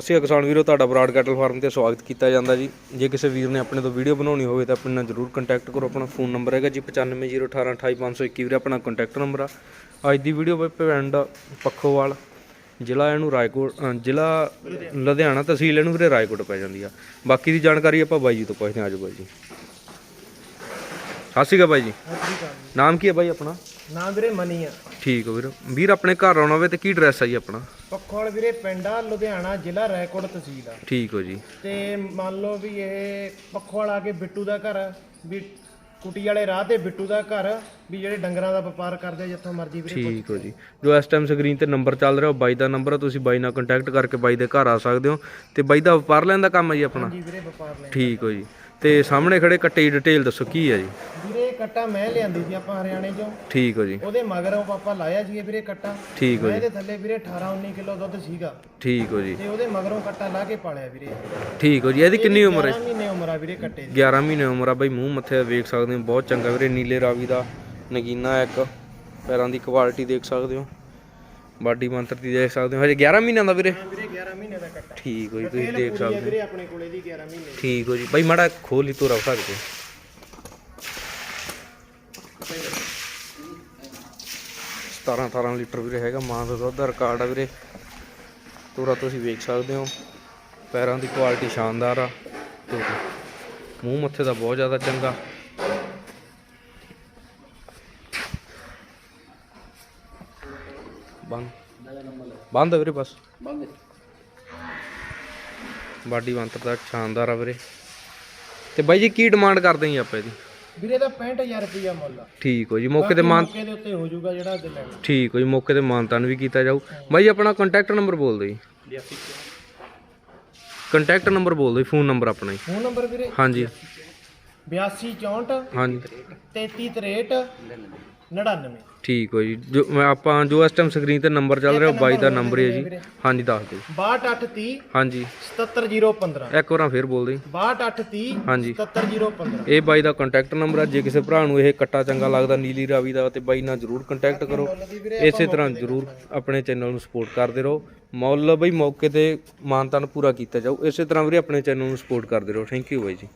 ਅਸੀਂ ਕਿਸਾਨ ਵੀਰੋ ਤੁਹਾਡਾ ਬਰਾਡ ਕੈਟਲ ਫਾਰਮ ਤੇ ਸਵਾਗਤ ਕੀਤਾ ਜਾਂਦਾ ਜੀ। ਜੇ ਕਿਸੇ ਵੀਰ ਨੇ ਆਪਣੇ ਤੋਂ ਵੀਡੀਓ ਬਣਾਉਣੀ ਹੋਵੇ ਤਾਂ ਆਪਣੇ ਨਾਲ ਜਰੂਰ ਕੰਟੈਕਟ ਕਰੋ। ਆਪਣਾ ਫੋਨ ਨੰਬਰ ਹੈਗਾ ਜੀ 9501828521 ਵੀਰੇ, ਆਪਣਾ ਕੰਟੈਕਟ ਨੰਬਰ ਆ। ਅੱਜ ਦੀ ਵੀਡੀਓ ਪਿੰਡ ਪੱਖੋਵਾਲ, ਜ਼ਿਲ੍ਹਾ ਇਹਨੂੰ ਰਾਏਕੋਟ ਜ਼ਿਲ੍ਹਾ ਲੁਧਿਆਣਾ ਤਹਿਸੀਲ ਇਹਨੂੰ ਵੀਰੇ ਰਾਏਕੋਟ ਪੈ ਜਾਂਦੀ ਆ। ਬਾਕੀ ਦੀ ਜਾਣਕਾਰੀ ਆਪਾਂ ਬਾਈ ਜੀ ਤੋਂ ਪੁੱਛਦੇ ਹਾਂ। ਆਜੋ ਬਾਈ ਜੀ। ਸਤਿ ਸ਼੍ਰੀ ਅਕਾਲ ਬਾਈ ਜੀ। ਨਾਮ ਕੀ ਹੈ ਬਾਈ ਆਪਣਾ? ਨਾਮ ਵੀਰੇ ਮਨੀ ਆ। ਠੀਕ ਹੈ ਵੀਰ। ਵੀਰ ਆਪਣੇ ਘਰ ਆਉਣਾ ਹੋਵੇ ਤੇ ਕੀ ਐਡਰੈਸ ਆ ਜੀ ਆਪਣਾ? ਪੱਖੋਲ ਵੀਰੇ ਪਿੰਡ ਆ ਲੁਧਿਆਣਾ ਜ਼ਿਲ੍ਹਾ ਰਾਏਕੋਟ ਤਹਿਸੀਲ ਆ। ਠੀਕ ਹੋ ਜੀ। ਤੇ ਮੰਨ ਲਓ ਵੀ ਇਹ ਪੱਖੋਲ ਆ ਕੇ ਬਿੱਟੂ ਦਾ ਘਰ ਆ, ਵੀ ਕੁਟੀ ਵਾਲੇ ਰਾਹ ਤੇ ਬਿੱਟੂ ਦਾ ਘਰ ਵੀ ਜਿਹੜੇ ਡੰਗਰਾਂ ਦਾ ਵਪਾਰ ਕਰਦੇ ਆ ਜਿੱਥੋਂ ਮਰਜ਼ੀ ਵੀਰੇ ਠੀਕ ਹੋ ਜੀ। ਜੋ ਇਸ ਟਾਈਮ ਸਕਰੀਨ ਤੇ ਨੰਬਰ ਚੱਲ ਰਿਹਾ ਉਹ ਬਾਈ ਦਾ ਨੰਬਰ ਆ ਤੁਸੀਂ ਬਾਈ ਨਾਲ ਕੰਟੈਕਟ ਕਰਕੇ ਬਾਈ ਦੇ ਘਰ ਆ ਸਕਦੇ ਹੋ। ਤੇ ਬਾਈ ਦਾ ਵਪਾਰ ਲੈਣ ਦਾ ਕੰਮ ਹੈ ਜੀ ਆਪਣਾ? ਜੀ ਵੀਰੇ ਵਪਾਰ ਲੈ ਠੀਕ ਹੋ ਜੀ। ਤੇ ਸਾਹਮਣੇ ਖੜੇ ਕੱਟੇ ਦੀ ਡਿਟੇਲ ਦੱਸੋ ਕੀ ਹੈ ਜੀ? ਵੀਰੇ ਇਹ ਕੱਟਾ ਮੈਂ ਲਿਆਂਦੀ ਸੀ ਆਪਾਂ ਹਰਿਆਣੇ ਚੋਂ। ਠੀਕ ਹੋ ਜੀ। ਉਹਦੇ ਮਗਰੋਂ ਪਾਪਾ ਲਾਇਆ ਸੀ ਵੀਰੇ ਕੱਟਾ। ਠੀਕ ਹੋ ਜੀ। ਇਹਦੇ ਥੱਲੇ ਵੀਰੇ 18 19 ਕਿਲੋ ਦੁੱਧ ਸੀਗਾ। ਠੀਕ ਹੋ ਜੀ। ਤੇ ਉਹਦੇ ਮਗਰੋਂ ਕੱਟਾ ਲਾ ਕੇ ਪਾਲਿਆ ਵੀਰੇ। ਠੀਕ ਹੋ ਜੀ। ਇਹਦੀ ਕਿੰਨੀ ਉਮਰ ਹੈ? 11 ਮਹੀਨੇ ਉਮਰ ਆ ਵੀਰੇ ਕੱਟੇ ਦੀ 11 ਮਹੀਨੇ ਉਮਰ ਆ ਬਾਈ ਮੂੰਹ ਮੱਥੇ ਵੇਖ ਸਕਦੇ ਹੋ ਬਹੁਤ ਚੰਗਾ ਵੀਰੇ ਨੀਲੇ ਰਾਵੀ ਦਾ ਨਗੀਨਾ ਇੱਕ। ਪੈਰਾਂ ਦੀ ਕੁਆਲਿਟੀ ਦੇਖ ਸਕਦੇ ਹੋ। ਬਾਡੀ ਮੰਤਰ ਦੀ ਦੇਖ ਸਕਦੇ ਹੋ। ਹਜੇ 11 ਮਹੀਨਿਆਂ ਦਾ ਵੀਰੇ? ਵੀਰੇ 11 ਮਹੀਨੇ ਦਾ ਕੱਟਾ। ਠੀਕ ਹੋ ਜੀ ਤੁਸੀਂ ਦੇਖ ਸਕਦੇ ਹੋ। ਵੀਰੇ ਆਪਣੇ ਕੋਲੇ ਦੀ 11 ਮਹੀਨੇ ਠੀਕ ਹੋ ਜੀ। ਬਾਈ ਮਾੜਾ ਖੋਲ ਹੀ ਤੋਰਾ ਵਿਖਾ ਦੇ 17 18 ਲੀਟਰ ਵੀਰੇ ਹੈਗਾ ਮਾਂ ਦਾ ਦੁੱਧ ਦਾ ਰਿਕਾਰਡ ਆ ਵੀਰੇ। ਤੋਰਾ ਤੁਸੀਂ ਵੇਖ ਸਕਦੇ ਹੋ। ਪੈਰਾਂ ਦੀ ਕੁਆਲਿਟੀ ਸ਼ਾਨਦਾਰ ਆ। ਤੇ ਮੂੰਹ ਮੱਥੇ ਦਾ ਬਹੁਤ ਜ਼ਿਆਦਾ ਚੰਗਾ। ਬੰਦ। ਬੰਦ ਆ ਵੀਰੇ ਬਸ। ਬਾਡੀ ਮੰਤਰ ਦਾ ਸ਼ਾਨਦਾਰ ਆ ਵੀਰੇ। ਤੇ ਬਾਈ ਜੀ ਕੀ ਡਿਮਾਂਡ ਕਰਦੇ ਜੀ ਆਪਾਂ ਇਹਦੀ? ਵੀਰੇ ਦਾ 65000 ਰੁਪਇਆ ਮੁੱਲ ਆ। ਠੀਕ ਹੋ ਜੀ ਮੌਕੇ ਤੇ ਮਾਨ ਮੌਕੇ ਦੇ ਉੱਤੇ ਹੋ ਜਾਊਗਾ ਜਿਹੜਾ ਅੱਗੇ ਲੈਣਾ। ਠੀਕ ਹੋ ਜੀ ਮੌਕੇ ਤੇ ਮਾਨਤਾਨ ਵੀ ਕੀਤਾ ਜਾਊ। ਬਾਈ ਆਪਣਾ ਕੰਟੈਕਟ ਨੰਬਰ ਬੋਲ ਦਿਓ ਜੀ। ਕੰਟੈਕਟ ਨੰਬਰ ਬੋਲ ਦਿਓ ਫੋਨ ਨੰਬਰ ਆਪਣਾ ਜੀ ਫੋਨ ਨੰਬਰ ਵੀਰੇ? ਹਾਂਜੀ। 8264 ਹਾਂਜੀ। 3363 99 ਠੀਕ ਹੋ ਜੀ। ਜੋ ਮੈਂ ਆਪਾਂ ਜੋ ਇਸ ਟਾਈਮ ਸਕਰੀਨ ਤੇ ਨੰਬਰ ਚੱਲ ਰਿਹਾ ਉਹ ਬਾਈ ਦਾ ਨੰਬਰ ਹੈ ਜੀ। ਹਾਂਜੀ ਦੱਸ ਦਿਓ 6230 ਹਾਂਜੀ। 77015 ਇੱਕ ਵਾਰਾਂ ਫੇਰ ਬੋਲ ਜੀ। 6230 ਹਾਂਜੀ। 77015 ਇਹ ਬਾਈ ਦਾ ਕੰਟੈਕਟ ਨੰਬਰ ਹੈ ਜੇ ਕਿਸੇ ਭਰਾ ਨੂੰ ਇਹ ਕੱਟਾ ਚੰਗਾ ਲੱਗਦਾ ਨੀਲੀ ਰਾਵੀ ਦਾ ਤੇ ਬਾਈ ਨਾਲ ਜਰੂਰ ਕੰਟੈਕਟ ਕਰੋ। ਇਸੇ ਤਰ੍ਹਾਂ ਜਰੂਰ ਆਪਣੇ ਚੈਨਲ ਨੂੰ ਸਪੋਰਟ ਕਰਦੇ ਰਹੋ। ਮੁੱਲ ਬਈ ਮੌਕੇ ਤੇ ਮਾਨਤਾਨ ਪੂਰਾ ਕੀਤਾ ਜਾਊ। ਇਸੇ ਤਰ੍ਹਾਂ ਵੀਰੇ ਆਪਣੇ ਚੈਨਲ ਨੂੰ ਸਪੋਰਟ ਕਰਦੇ ਰਹੋ। ਥੈਂਕ ਯੂ ਬਾਈ ਜੀ।